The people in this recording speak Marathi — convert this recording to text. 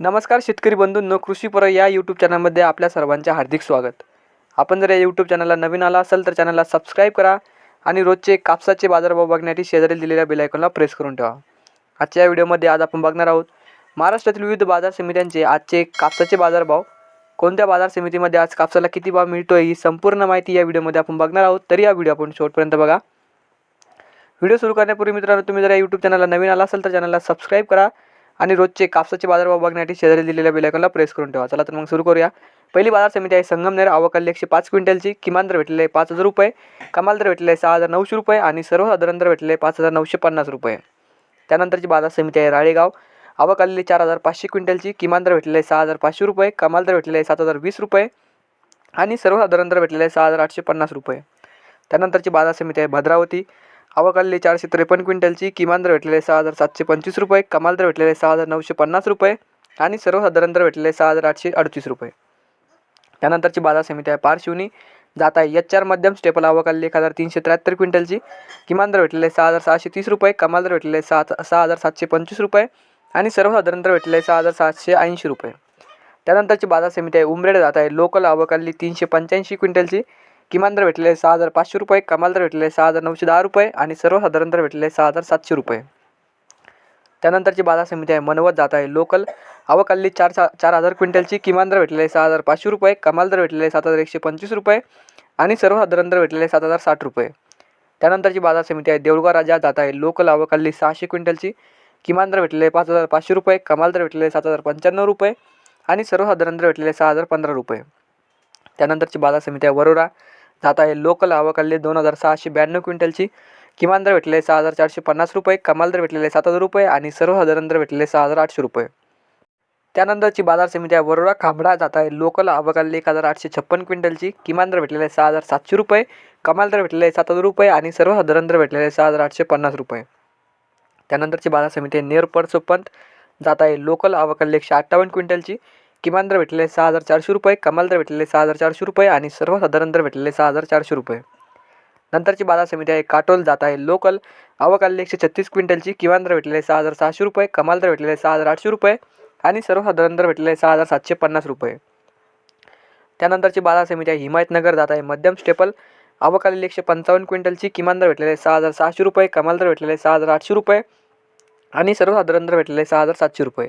नमस्कार शेतकरी बंधूंनो कृषीपर या यूट्यूब चॅनलमध्ये आपल्या सर्वांचे हार्दिक स्वागत. आपण जर या यूट्यूब चॅनलला नवीन आला असाल तर चॅनलला सबस्क्राईब करा आणि रोजचे कापसाचे बाजारभाव बघण्यासाठी शेजारी दिलेल्या बेलायकॉनला प्रेस करून ठेवा. आजच्या या व्हिडिओमध्ये आज आपण बघणार आहोत महाराष्ट्रातील विविध बाजार समित्यांचे आजचे कापसाचे बाजारभाव. कोणत्या बाजार समितीमध्ये आज कापसाला किती भाव मिळतोय ही संपूर्ण माहिती या व्हिडिओमध्ये आपण बघणार आहोत. तरी या व्हिडिओ आपण शेवटपर्यंत बघा. व्हिडिओ सुरू करण्यापूर्वी मित्रांनो तुम्ही जर या यूट्यूब चॅनलला नवीन आला असाल तर चॅनलला सबस्क्राईब करा. आणि रोजचे कापसाचे बाजारभाव बघण्यासाठी शेजारी दिलेल्या बेलायकॉनला प्रेस करून ठेवा. चला तर मग सुरू करूया. पहिली बाजार समिती आहे संगमनेर. आवकाली एकशे पाच क्विंटलची. किमान दर भेटलेले आहे पाच हजार रुपये. कमाल दर भेटलेले आहे सहा हजार नऊशे रुपये आणि सर्वसाधारण दर भेटलेले पाच हजार नऊशे पन्नास रुपये. त्यानंतरची बाजार समिती आहे राळेगाव. आवक आलेली चार हजार पाचशे क्विंटलची. किमान दर भेटलेले आहे सहा हजार पाचशे रुपये. कमाल दर भेटलेले आहे सात हजार वीस रुपये. आणि सर्वसाधारण दर भेटलेले आहे सहा हजार आठशे पन्नास रुपये. त्यानंतरची बाजार समिती आहे भद्रावती. आवक चारशे त्रेपन्न क्विंटलची किमान दर भेटलेले सहा हजार सातशे पंचवीस रुपये कमाल दर भेटलेले सहा हजार नऊशे पन्नास रुपये आणि सर्वसाधारण दर भेटलेले सहा हजार आठशे अडतीस रुपये. त्यानंतरची बाजार समिती आहे पारशिवनी. जात आहे एच चार मध्यम स्टेपल आवक एक हजार तीनशे त्र्याहत्तर क्विंटलची किमान दर भेटलेले आहे सहा हजार सहाशे तीस रुपये कमाल दर भेटलेले सहा सात सहा हजार सातशे पंचवीस रुपये आणि सर्वसाधारण दर भेटलेले सहा हजार सातशे ऐंशी रुपये. त्यानंतरची बाजार समिती आहे उमरेड. जात आहे लोकल आवक तीनशे पंच्याऐंशी क्विंटलची किमान दर भेटलेले सहा हजार पाचशे रुपये कमाल दर भेटलेले सहा हजार नऊशे दहा रुपये आणि सर्वसाधारण दर भेटलेले सहा हजार सातशे रुपये. त्यानंतरची बाजार समिती आहे मनवत जात आहे. लोकल आवक चार सा चार हजार क्विंटलची. किमान दर भेटलेले सहा हजार पाचशे रुपये कमाल दर भेटलेले सात हजार एकशे पंचवीस रुपये आणि सर्वसाधारण दर भेटलेले सात हजार साठ रुपये. त्यानंतरची बाजार समिती आहे देऊळगाव राजा जात आहे. लोकल आवक सहाशे क्विंटलची. किमान दर भेटलेले पाच हजार पाचशे रुपये कमाल दर भेटलेले सात हजार पंच्याण्णव रुपये आणि सर्वसाधारण दर भेटलेले सहा हजार पंधरा रुपये. त्यानंतरची बाजार समिती आहे वरोरा. जात आहे लोकल आवक दोन हजार सहाशे ब्याण्णव क्विंटलची. किमान दर भेटलेले आहे सहा हजार चारशे पन्नास रुपये कमाल दर भेटलेले आहे सात हजार रुपये आणि सर्वसाधारण दर भेटलेले सहा हजार आठशे रुपये. त्यानंतरची बाजार समिती आहे वरोडा खांबडा. जात आहे लोकल आवक एक हजार आठशे छप्पन क्विंटलची. किमान दर भेटलेले आहे सहा हजार सातशे रुपये कमाल दर भेटलेले सात हजार रुपये आणि सर्वसाधारण दर भेटलेले आहे सहा हजार आठशे पन्नास रुपये. त्यानंतरची बाजार समिती आहे नेर पंत. जात आहे लोकल आवक एकशे अठ्ठावन्न क्विंटलची. किमान दर भेटलेले सहा हजार चारशे रुपये कमाल दर भेटलेले सहा हजार चारशे रुपये आणि सर्वसाधारण दर भेटलेले सहा हजार चारशे रुपये. नंतरची बाजार समिती आहे काटोल जात आहे लोकल. आवक आलेली एकशे छत्तीस क्विंटलची किमान दर भेटलेले सहा हजार सहाशे रुपये कमाल दर भेटलेले सहा हजार आठशे रुपये आणि सर्वसाधारण दर भेटलेले सहा हजार सातशे पन्नास रुपये. त्यानंतरची बाजार समिती आहे हिमायतनगर जात आहे मध्यम स्टेपल. आवक आलेली एकशे पंचावन्न क्विंटलची किमान दर भेटलेले सहा हजार सहाशे रुपये कमाल दर भेटलेले सहा हजार आठशे रुपये आणि सर्वसाधारण दर भेटलेले सहा हजार सातशे रुपये.